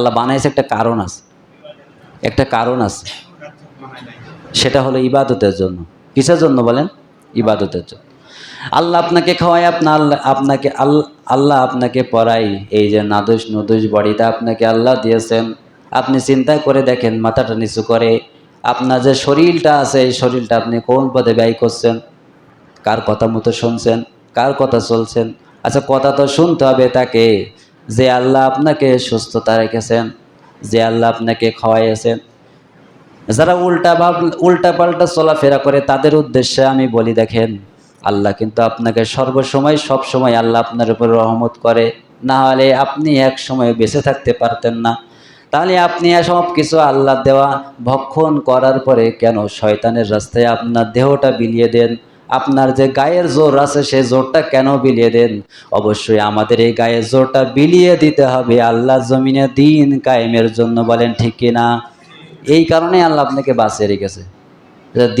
আল্লাহ বানাইছে একটা কারণ আছে। একটা কারণ আছে। সেটা হলো ইবাদতের জন্য। কিসের জন্য বলেন? ইবাদতের জন্য। আল্লাহ আপনাকে খাওয়ায় আপনার আপনাকে আল্লাহ আল্লাহ আপনাকে পড়াই এই যে নাদুস নদুস বডিটা আপনাকে আল্লাহ দিয়েছেন। আপনি চিন্তা করে দেখেন, মাথাটা নিচু করে। আপনার যে শরীরটা আছে, এই শরীরটা আপনি কোন পদে ব্যয় করছেন? কার কথা মতো শুনছেন? কার কথা চলছেন? আচ্ছা কথা তো শুনতে হবে তাকে। যে আল্লাহ আপনাকে সুস্থতা রেখেছেন, যে আল্লাহ আপনাকে খাওয়াইয়েছেন। যারা উল্টা ভাব, উল্টা পাল্টা চলাফেরা করে, তাদের উদ্দেশ্যে আমি বলি, দেখেন, আল্লাহ কিন্তু আপনাকে সর্বসময় সব সময় আল্লাহ আপনার উপর রহমত করে। না হলে আপনি এক সময় বেঁচে থাকতে পারতেন না। তাহলে আপনি সব কিছু আল্লাহ দেওয়া, ভক্ষণ করার পরে কেন শয়তানের রাস্তায় আপনার দেহটা বিলিয়ে দেন? আপনার যে গায়ের জোর আছে সেই জোরটা কেন বিলিয়ে দেন? অবশ্যই আমাদের এই গায়ের জোরটা বিলিয়ে দিতে হবে। আল্লাহ জমিনে দিন কায়েমের জন্য বলেন, ঠিক কিনা এই কারণে আল্লাহ আপনাকে বাঁচিয়ে রেখেছে।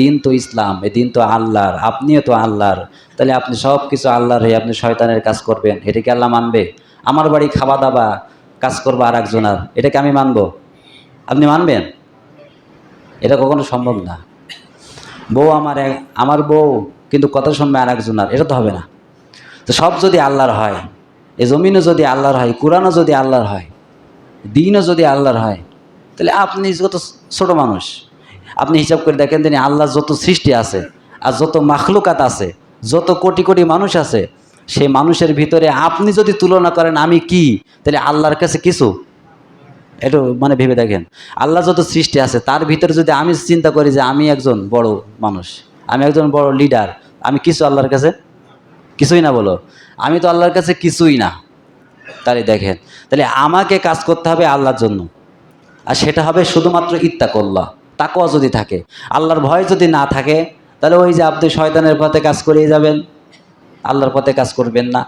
দিন তো ইসলাম, এই দিন তো আল্লাহর, আপনিও তো আল্লাহর। তাহলে আপনি সব কিছু আল্লাহর হয়ে আপনি শয়তানের কাজ করবেন। এটাকে আল্লাহ মানবে? আমার বাড়ি খাওয়া দাওয়া কাজ করব আর একজনের এটাকে আমি মানব? আপনি মানবেন? এটা কখনো সম্ভব না। বউ আমার আমার বউ কিন্তু কথা শুনবে আর একজনের এটা তো হবে না। তো সব যদি আল্লাহর হয়, এ জমিনও যদি আল্লাহর হয়, কোরআনও যদি আল্লাহর হয়, দিনও যদি আল্লাহর হয়, তাহলে আপনি যত ছোট মানুষ, আপনি হিসাব করে দেখেন তিনি আল্লাহ যত সৃষ্টি আছে আর যত মাখলুকাত আছে, যত কোটি কোটি মানুষ আছে, সেই মানুষের ভিতরে আপনি যদি তুলনা করেন আমি কি, তাহলে আল্লাহর কাছে কিছু? একটু মানে ভেবে দেখেন। আল্লাহ যত সৃষ্টি আছে, তার ভিতরে যদি আমি চিন্তা করি যে আমি একজন বড় মানুষ, আমি একজন বড় লিডার আমি কিছু আল্লাহর কাছে কিছুই না বলো। আমি তো আল্লাহর কাছে কিছুই না। তাহলে দেখেন, তাহলে আমাকে কাজ করতে হবে আল্লাহর জন্য। আর সেটা হবে শুধুমাত্র ইত্তাকল্লা তাকওয়া যদি থাকে। আল্লাহর ভয় যদি না থাকে, তাহলে ওই যে আপনি শয়তানের পথে কাজ করিয়ে যাবেন। আল্লাহর পথে কাজ করবেন না।